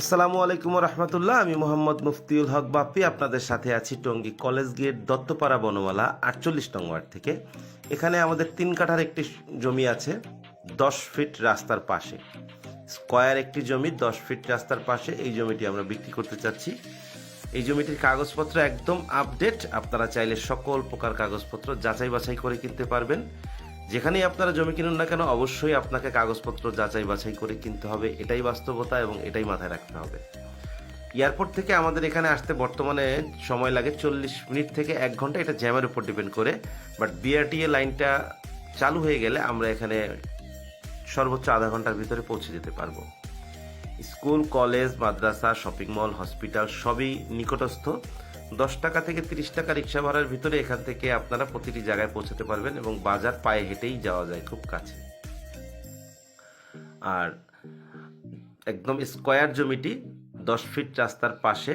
আসসালামু আলাইকুম রহমতুল্লাহ আমি মোহাম্মদ মুফতিউল হক বাপ্পি, আপনাদের সাথে আছি টঙ্গী কলেজ গেট, দত্তপাড়া বনমালা, আটচল্লিশ নং ওয়ার্ড থেকে। এখানে আমাদের তিন কাঠার একটি জমি আছে, দশ ফিট রাস্তার পাশে। স্কয়ার একটি জমি, দশ ফিট রাস্তার পাশে। এই জমিটি আমরা বিক্রি করতে চাচ্ছি। এই জমিটির কাগজপত্র একদম আপডেট আপনারা চাইলে সকল প্রকার কাগজপত্র যাচাই বাছাই করে কিনতে পারবেন। যেখানেই আপনারা জমি কিনুন না কেন, অবশ্যই আপনাকে কাগজপত্র যাচাই বাছাই করে কিনতে হবে। এটাই বাস্তবতা এবং এটাই মাথায় রাখতে হবে। এয়ারপোর্ট থেকে আমাদের এখানে আসতে বর্তমানে সময় লাগে চল্লিশ মিনিট থেকে এক ঘণ্টা। এটা জ্যামের উপর ডিপেন্ড করে। বাট বিআরটিএ লাইনটা চালু হয়ে গেলে আমরা এখানে সর্বোচ্চ আধা ঘণ্টার ভিতরে পৌঁছে যেতে পারব। স্কুল, কলেজ, মাদ্রাসা, শপিং মল, হসপিটাল সবই নিকটস্থ। দশ টাকা থেকে তিরিশ টাকা রিক্সা ভাড়ার ভিতরে এখান থেকে আপনারা প্রতিটি জায়গায় পৌঁছাতে পারবেন এবং বাজার পায়ে হেঁটেই যাওয়া যায় খুব কাছে। আর একদম স্কয়ার জমিটি, দশ ফিট রাস্তার পাশে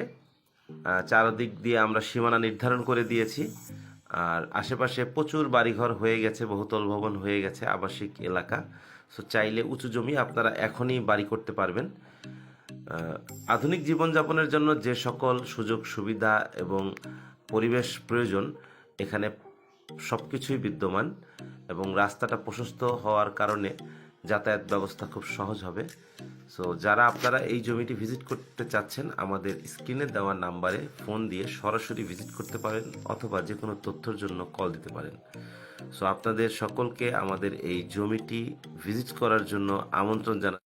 চারদিক দিয়ে আমরা সীমানা নির্ধারণ করে দিয়েছি। আর আশেপাশে প্রচুর বাড়িঘর হয়ে গেছে, বহুতল ভবন হয়ে গেছে, আবাসিক এলাকা। সো চাইলে উঁচু জমি আপনারা এখনই বাড়ি করতে পারবেন। আধুনিক জীবনযাপনের জন্য যে সকল সুযোগ, সুবিধা এবং পরিবেশ প্রয়োজন, এখানে সব কিছুই বিদ্যমান এবং রাস্তাটা প্রশস্ত হওয়ার কারণে যাতায়াত ব্যবস্থা খুব সহজ হবে। সো যারা আপনারা এই জমিটি ভিজিট করতে চাচ্ছেন, আমাদের স্ক্রিনে দেওয়া নাম্বারে ফোন দিয়ে সরাসরি ভিজিট করতে পারেন অথবা যে কোনো তথ্যর জন্য কল দিতে পারেন। সো আপনাদের সকলকে আমাদের এই জমিটি ভিজিট করার জন্য আমন্ত্রণ জানা